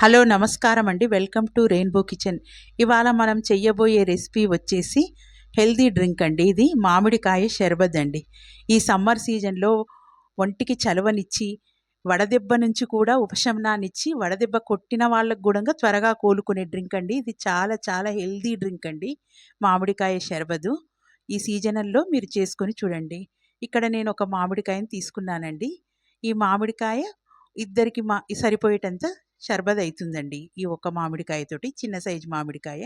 Hello నమస్కారం అండి welcome to rainbow kitchen. ఇవాళ మనం చెయ్యబోయే రెసిపీ వచ్చేసి హెల్దీ డ్రింక్ అండి. ఇది మామిడికాయ షర్బత్ అండి. ఈ సమ్మర్ సీజన్లో ఒంటికి చలవనిచ్చి వడదెబ్బ నుంచి కూడా ఉపశమనాన్నిచ్చి వడదెబ్బ కొట్టిన వాళ్ళకు కూడా త్వరగా కోలుకునే డ్రింక్ అండి. ఇది చాలా చాలా హెల్దీ డ్రింక్ అండి. మామిడికాయ షర్బతు. ఈ సీజనల్లో మీరు చేసుకొని చూడండి. ఇక్కడ నేను ఒక మామిడికాయని తీసుకున్నానండి. ఈ మామిడికాయ ఇద్దరికి మా సరిపోయేటంత షర్బత్ అవుతుందండి ఈ ఒక్క మామిడికాయతోటి చిన్న సైజు మామిడికాయ.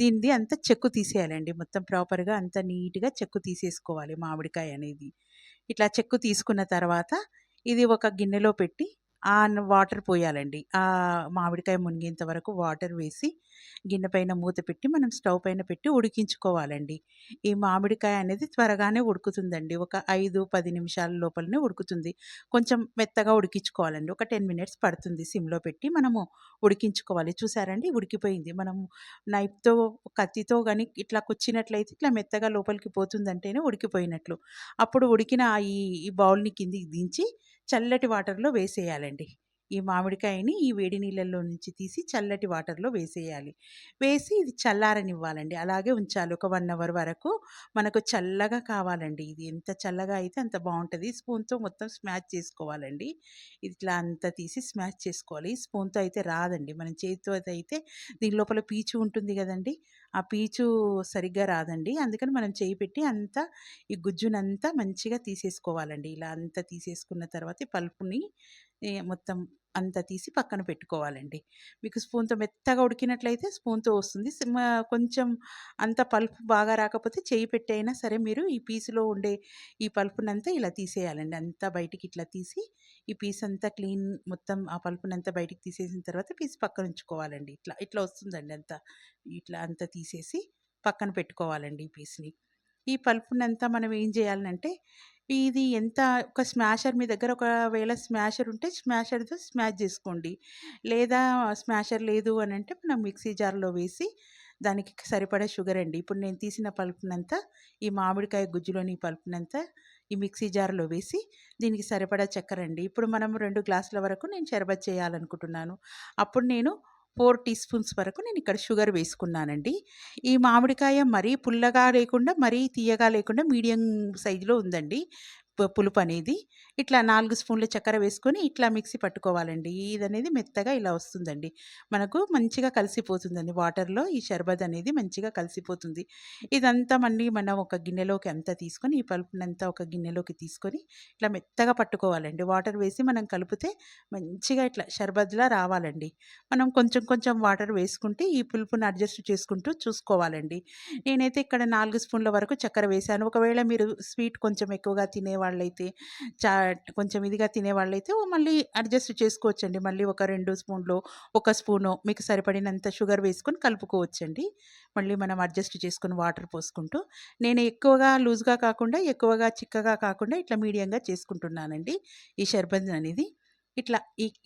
దీనిది అంతా చెక్కు తీసేయాలండి. మొత్తం ప్రాపర్గా అంత నీట్గా చెక్కు తీసేసుకోవాలి మామిడికాయ అనేది ఇట్లా చెక్కు తీసుకున్న తర్వాత ఇది ఒక గిన్నెలో పెట్టి ఆ వాటర్ పోయాలండి. ఆ మామిడికాయ మునిగేంత వరకు వాటర్ వేసి గిన్నె పైన మూత పెట్టి మనం స్టవ్ పైన పెట్టి ఉడికించుకోవాలండి. ఈ మామిడికాయ అనేది త్వరగానే ఉడుకుతుందండి. ఒక ఐదు పది నిమిషాల లోపలనే ఉడుకుతుంది. కొంచెం మెత్తగా ఉడికించుకోవాలండి. ఒక టెన్ మినిట్స్ పడుతుంది సిమ్లో పెట్టి మనము ఉడికించుకోవాలి. చూసారండి? ఉడికిపోయింది. మనము నైఫ్తో కత్తితో కానీ ఇట్లా కుచ్చినట్లయితే ఇట్లా మెత్తగా లోపలికి పోతుందంటేనే ఉడికిపోయినట్లు. అప్పుడు ఉడికిన ఈ ఈ బౌల్ని కిందికి దించి చల్లటి వాటర్లో వేసేయాలండి. ఈ మామిడికాయని ఈ వేడి నీళ్ళల్లో నుంచి తీసి చల్లటి వాటర్లో వేసేయాలి. వేసి ఇది చల్లారనివ్వాలండి. అలాగే ఉంచాలి. ఒక వన్ అవర్ వరకు మనకు చల్లగా కావాలండి. ఇది ఎంత చల్లగా అయితే అంత బాగుంటుంది. స్పూన్తో మొత్తం స్మాచ్ చేసుకోవాలండి. ఇట్లా అంతా తీసి స్మాచ్ చేసుకోవాలి. స్పూన్తో అయితే రాదండి. మన చేతితో అయితే దీని లోపల పీచు ఉంటుంది కదండి. ఆ పీచు సరిగ్గా రాదండి. అందుకని మనం చేయి పెట్టి అంతా ఈ గుజ్జునంతా మంచిగా తీసేసుకోవాలండి. ఇలా అంతా తీసేసుకున్న తర్వాత పల్పుని మొత్తం అంతా తీసి పక్కన పెట్టుకోవాలండి. మీకు స్పూన్తో మెత్తగా ఉడికినట్లయితే స్పూన్తో వస్తుంది. కొంచెం అంత పల్పు బాగా రాకపోతే చేయి పెట్టైనా సరే మీరు ఈ పీసులో ఉండే ఈ పల్పునంతా ఇలా తీసేయాలండి. అంతా బయటికి ఇట్లా తీసి ఈ పీస్ అంతా క్లీన్ మొత్తం ఆ పల్పునంతా బయటికి తీసేసిన తర్వాత పీస్ పక్కన ఉంచుకోవాలండి. ఇట్లా ఇట్లా వస్తుందండి అంతా. ఇట్లా అంతా తీసేసి పక్కన పెట్టుకోవాలండి ఈ పీస్ని. ఈ పల్పునంతా మనం ఏం చేయాలంటే ఇది ఎంత ఒక స్మాషర్ మీ దగ్గర ఒకవేళ స్మాషర్ ఉంటే స్మాషర్తో స్మాష్ చేసుకోండి. లేదా స్మాషర్ లేదు అని అంటే మనం మిక్సీ జార్లో వేసి దానికి సరిపడే షుగర్ అండి. ఇప్పుడు నేను తీసిన పల్పునంతా ఈ మామిడికాయ గుజ్జులోని పల్పునంతా ఈ మిక్సీ జార్లో వేసి దీనికి సరిపడా చక్కెర అండి. ఇప్పుడు మనం రెండు గ్లాసుల వరకు నేను షర్బత్ చేయాలనుకుంటున్నాను. అప్పుడు నేను ఫోర్ టీ స్పూన్స్ వరకు నేను ఇక్కడ షుగర్ వేసుకున్నానండి. ఈ మామిడికాయ మరీ పుల్లగా లేకుండా మరీ తీయగా లేకుండా మీడియం సైజులో ఉందండి. పులుపు అనేది ఇట్లా నాలుగు స్పూన్ల చక్కెర వేసుకొని ఇట్లా మిక్సీ పట్టుకోవాలండి. ఇది అనేది మెత్తగా ఇలా వస్తుందండి. మనకు మంచిగా కలిసిపోతుందండి. వాటర్లో ఈ షర్బత్ అనేది మంచిగా కలిసిపోతుంది. ఇదంతా మళ్ళీ మనం ఒక గిన్నెలోకి అంతా తీసుకొని ఈ పలుపునంతా ఒక గిన్నెలోకి తీసుకొని ఇట్లా మెత్తగా పట్టుకోవాలండి. వాటర్ వేసి మనం కలిపితే మంచిగా ఇట్లా షర్బత్లా రావాలండి. మనం కొంచెం కొంచెం వాటర్ వేసుకుంటే ఈ పులుపుని అడ్జస్ట్ చేసుకుంటూ చూసుకోవాలండి. నేనైతే ఇక్కడ నాలుగు స్పూన్ల వరకు చక్కెర వేశాను. ఒకవేళ మీరు స్వీట్ కొంచెం ఎక్కువగా తినేవాళ్ళు వాళ్ళైతే చా కొంచెం ఇదిగా తినేవాళ్ళైతే మళ్ళీ అడ్జస్ట్ చేసుకోవచ్చండి. మళ్ళీ ఒక రెండు స్పూన్లో ఒక స్పూను మీకు సరిపడినంత షుగర్ వేసుకొని కలుపుకోవచ్చండి. మళ్ళీ మనం అడ్జస్ట్ చేసుకుని వాటర్ పోసుకుంటూ. నేను ఎక్కువగా లూజ్గా కాకుండా ఎక్కువగా చిక్కగా కాకుండా ఇట్లా మీడియంగా చేసుకుంటున్నానండి ఈ షర్బత్ అనేది. ఇట్లా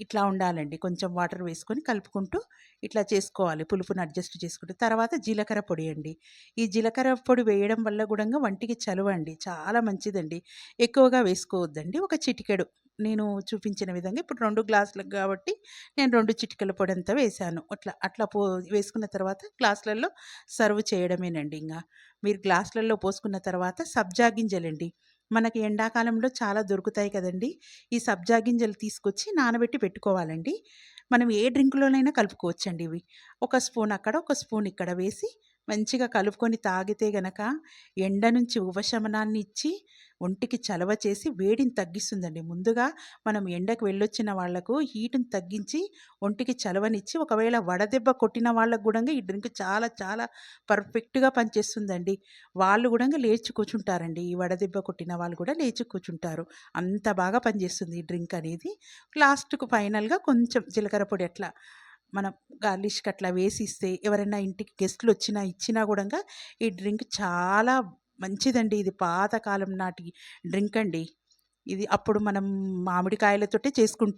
ఇట్లా ఉండాలండి. కొంచెం వాటర్ వేసుకొని కలుపుకుంటూ ఇట్లా చేసుకోవాలి. పులుపును అడ్జస్ట్ చేసుకుంటూ. తర్వాత జీలకర్ర పొడి అండి. ఈ జీలకర్ర పొడి వేయడం వల్ల కూడా వంటికి చలువండి చాలా మంచిదండి. ఎక్కువగా వేసుకోవద్దండి. ఒక చిటికెడు. నేను చూపించిన విధంగా ఇప్పుడు రెండు గ్లాసులకు కాబట్టి నేను రెండు చిటికల పొడి అంతా వేసాను అట్లా అట్లా పో వేసుకున్న తర్వాత గ్లాసులలో సర్వ్ చేయడమేనండి ఇంకా మీరు గ్లాసులలో పోసుకున్న తర్వాత సబ్జా గింజలండి. మనకి ఎండాకాలంలో చాలా దొరుకుతాయి కదండి. ఈ సబ్జా గింజలు తీసుకొచ్చి నానబెట్టి పెట్టుకోవాలండి. మనం ఏ డ్రింకులోనైనా కలుపుకోవచ్చండి ఇవి. ఒక స్పూన్ అక్కడ ఒక స్పూన్ ఇక్కడ వేసి మంచిగా కలుపుకొని తాగితే గనక ఎండ నుంచి ఉపశమనాన్ని ఇచ్చి ఒంటికి చలవ చేసి వేడిని తగ్గిస్తుందండి. ముందుగా మనం ఎండకు వెళ్ళొచ్చిన వాళ్ళకు హీటుని తగ్గించి ఒంటికి చలవనిచ్చి ఒకవేళ వడదెబ్బ కొట్టిన వాళ్ళకు కూడా ఈ డ్రింక్ చాలా చాలా పర్ఫెక్ట్గా పనిచేస్తుందండి. వాళ్ళు కూడా లేచి కూర్చుంటారండి. ఈ వడదెబ్బ కొట్టిన వాళ్ళు కూడా లేచి కూర్చుంటారు. అంత బాగా పనిచేస్తుంది ఈ డ్రింక్ అనేది. లాస్ట్కు ఫైనల్గా కొంచెం జీలకర్ర పొడి అట్లా మనం గార్లిష్కి అట్లా వేసి ఇస్తే ఎవరైనా ఇంటికి గెస్ట్లు వచ్చినా ఇచ్చినా కూడా ఈ డ్రింక్ చాలా మంచిదండి. ఇది పాతకాలం నాటి డ్రింక్ అండి ఇది అప్పుడు మనం మామిడికాయలతోటే చేసుకుంటాం.